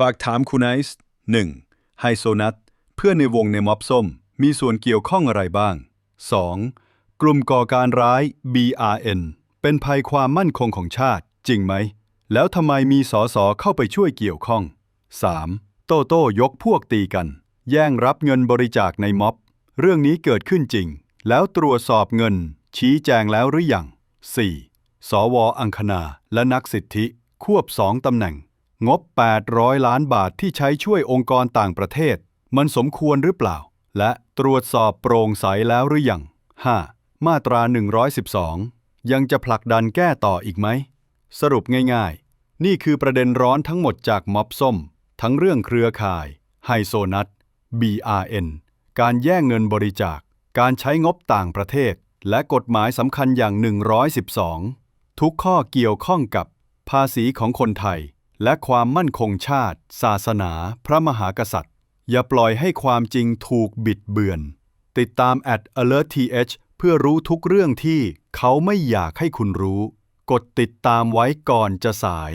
ฝากถามคุณไอซ์ 1. ไฮโซนัทเพื่อนในวงในม็อบส้ม มีส่วนเกี่ยวข้องอะไรบ้าง 2. กลุ่มก่อการร้าย BRN เป็นภัยความมั่นคงของชาติ จริงไหม แล้วทำไมมีสอสอเข้าไปช่วยเกี่ยวข้อง 3. โตโต้ยกพวกตีกัน แย่งรับเงินบริจาคในม็อบ เรื่องนี้เกิดขึ้นจริง แล้วตรวจสอบเงิน ชี้แจงแล้วหรือยัง 4. สวอังคณาและนักสิทธิ ควบสองตำแหน่ง งบ 800 ล้านบาทที่ใช้ช่วยองค์กรต่างประเทศ มันสมควรหรือเปล่า และตรวจสอบโปร่งใสแล้วหรือยัง 5. มาตรา 112 ยังจะผลักดันแก้ต่ออีกไหม สรุปง่ายๆ นี่คือประเด็นร้อนทั้งหมดจากม็อบส้ม ทั้งเรื่องเครือข่าย ไฮโซนัท BRN การแย่งเงินบริจาค การใช้งบต่างประเทศ และกฎหมายสำคัญอย่าง 112 ทุกข้อเกี่ยวข้องกับภาษีของคนไทย และความมั่นคงชาติ ศาสนา พระมหากษัตริย์ อย่าปล่อยให้ความจริงถูกบิดเบือน ติดตาม at alertth เพื่อรู้ทุกเรื่องที่เขาไม่อยากให้คุณรู้ กดติดตามไว้ก่อนจะสาย